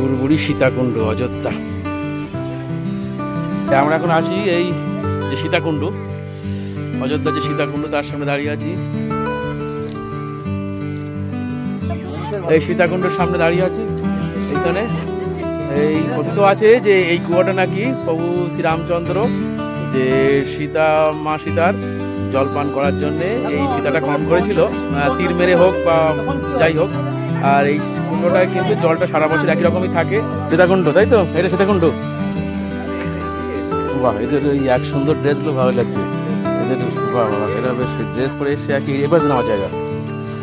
বুড়বুড়ি সীতাকুণ্ড, অযোধ্যা। আমরা এখন আসি এই যে সীতাকুণ্ড, অযোধ্যা যে সীতাকুণ্ড, তার সামনে দাঁড়িয়ে আছি। এই সীতাকুণ্ডের সামনে দাঁড়িয়ে আছি। এইখানে এই কথিত আছে যে এই কুয়াটা নাকি প্রভু শ্রীরামচন্দ্র, যে সীতা, মা সীতার জল পান করার জন্যে এই সীতাটা খনন করেছিল। তীর মেরে হোক বা যাই হোক আর এই কুণ্ডটায় কিন্তু জলটা সারা বছর একই রকমই থাকে। সীতাকুণ্ড, তাই তো? এটা সীতাকুণ্ড? বাহ এদের ওই এক সুন্দর ড্রেসগুলো ভালো লাগছে। এদের বাহ এরা বেশ ড্রেস পরে এসে একই এবার নেওয়া জায়গা।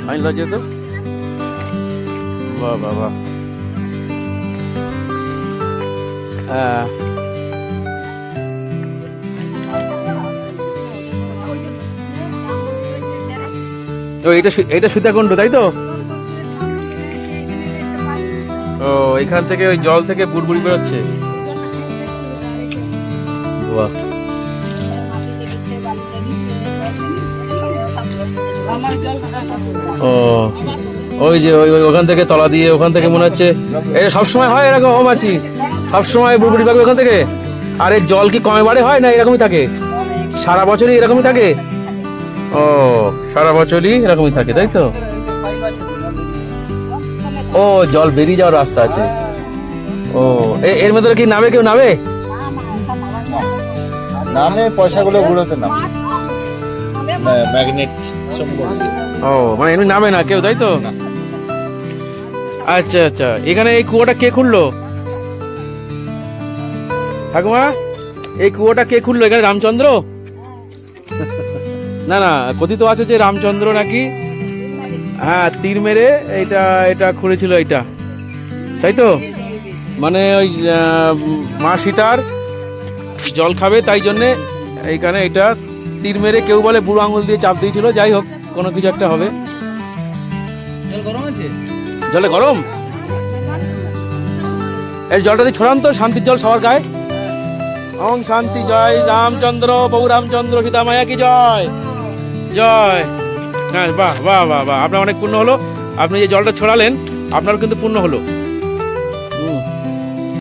আমি লজ্জে তো? বাহ বাহ বাহ। তো এটা সী- এটা সীতাকুণ্ড, তাই তো? ও, এখান থেকে ওই জল থেকে বুড়বুড়ি বেরোচ্ছে? বাহ। ও, ওই যে ওই ওখান থেকে তলা দিয়ে ওখান থেকে মনে হচ্ছে এটা সবসময় হয় এরকম ও মাসি সবসময় বুড়বুড়ি পাবে ওখান থেকে? আর জল কি কমে বাড়ে হয় না এরকমই থাকে? সারা বছরই এরকমই থাকে? ও, সারা বছরই এরকমই থাকে, তাই তো? ও জল বেরিয়ে যাওয়ার রাস্তা আছে। ও এ- এর ভেতরে কি নামে কেউ নামে? নামে পয়সাগুলো গুলোতে নাম। ম্যাগনেট ও মানে এমনি নামে না কেউ তাই তো? আচ্ছা আচ্ছা। এখানে এই কুয়োটা কে খুললো? ঠাকুমা এই কুয়োটা কে খুললো? এখানে রামচন্দ্র? না না কথিত আছে যে রামচন্দ্র নাকি? হ্যাঁ তীর মেরে এটা এটা খুঁড়েছিল এটা তাই তো? মানে ওই মা সীতার জল খাবে তাই জন্যে এইখানে এটা তীর মেরে কেউ বলে বুড়ো আঙুল দিয়ে চাপ দিয়েছিল। যাই হোক কোনো কিছু একটা হবে। জলে গরম এই জলটা দিয়ে ছড়ান তো শান্তির জল সবার গায়ে। ওং শান্তি জয় রামচন্দ্র বহু রামচন্দ্র সীতা মায়া কি জয়? জয়। হ্যাঁ বাহ বাহ বাহ বাহ। আপনার অনেক পূর্ণ হলো। আপনি যে জলটা ছড়ালেন, আপনারও কিন্তু পূর্ণ হলো।